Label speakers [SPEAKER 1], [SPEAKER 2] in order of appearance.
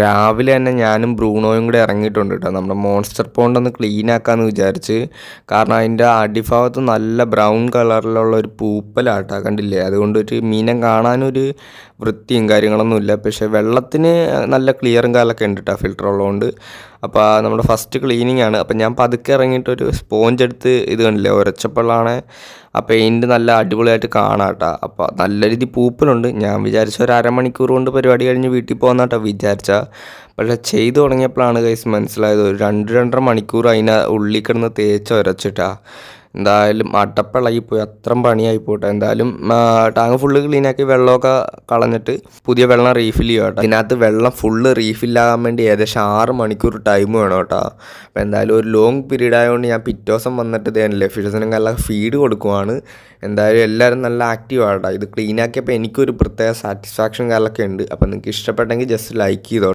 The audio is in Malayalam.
[SPEAKER 1] രാവിലെ തന്നെ ഞാനും ബ്രൂണോയും കൂടെ ഇറങ്ങിയിട്ടുണ്ട് കേട്ടോ നമ്മുടെ മോൺസ്റ്റർ പോണ്ട് ഒന്ന് ക്ലീൻ ആക്കാമെന്ന് വിചാരിച്ച്. കാരണം അതിന്റെ അടിഭാഗത്ത് നല്ല ബ്രൗൺ കളറിലുള്ള ഒരു പൂപ്പലാട്ടാ കണ്ടില്ലേ? അതുകൊണ്ട് ഒരു മീനം കാണാനൊരു വൃത്തിയും കാര്യങ്ങളൊന്നും ഇല്ല പക്ഷേ വെള്ളത്തിന് നല്ല ക്ലിയറും കാലൊക്കെ ഉണ്ട് കേട്ടോ ഫിൽറ്റർ ഉള്ളതുകൊണ്ട്. അപ്പോൾ നമ്മുടെ ഫസ്റ്റ് ക്ലീനിങ് ആണ്. അപ്പോൾ ഞാൻ പതുക്കെ ഇറങ്ങിയിട്ടൊരു സ്പോഞ്ച് എടുത്ത് ഇത് കണ്ടില്ലേ? ഉരച്ചപ്പോഴാണ് ആ പെയിന്റ് നല്ല അടിപൊളിയായിട്ട് കാണാം കേട്ടോ അപ്പോൾ നല്ല രീതി പൂപ്പലുണ്ട്. ഞാൻ വിചാരിച്ച ഒരു അരമണിക്കൂർ കൊണ്ട് പരിപാടി കഴിഞ്ഞ് വീട്ടിൽ പോകുന്നാട്ടോ വിചാരിച്ച. പക്ഷേ ചെയ്തു തുടങ്ങിയപ്പോഴാണ് കൈസ് മനസ്സിലായത്. ഒരു രണ്ട് രണ്ടര മണിക്കൂർ അതിനെ ഉള്ളിൽ കിടന്ന് തേച്ച് ഉരച്ചിട്ടാ എന്തായാലും അടപ്പിളകിപ്പോയി. അത്രയും പണിയായി പോട്ടെ എന്തായാലും ടാങ്ക് ഫുള്ള് ക്ലീനാക്കി വെള്ളമൊക്കെ കളഞ്ഞിട്ട് പുതിയ വെള്ളം റീഫിൽ ചെയ്യുക കേട്ടോ. ഇതിനകത്ത് വെള്ളം ഫുള്ള് റീഫില്ലാകാൻ വേണ്ടി ഏകദേശം ആറ് മണിക്കൂർ ടൈം വേണം കേട്ടോ. അപ്പോൾ എന്തായാലും ഒരു ലോങ് പീരീഡ് ആയതുകൊണ്ട് ഞാൻ പിറ്റോസം വന്നിട്ട് ഇതേനല്ലേ ഫിഷസിനും നല്ല ഫീഡ് കൊടുക്കുവാണ്. എന്തായാലും എല്ലാവരും നല്ല ആക്റ്റീവ് ആട്ടോ ഇത് ക്ലീനാക്കിയപ്പോൾ എനിക്കൊരു പ്രത്യേക സാറ്റിസ്ഫാക്ഷൻ കാലൊക്കെ ഉണ്ട്. അപ്പോൾ നിങ്ങൾക്ക് ഇഷ്ടപ്പെട്ടെങ്കിൽ ജസ്റ്റ് ലൈക്ക് ചെയ്തോ.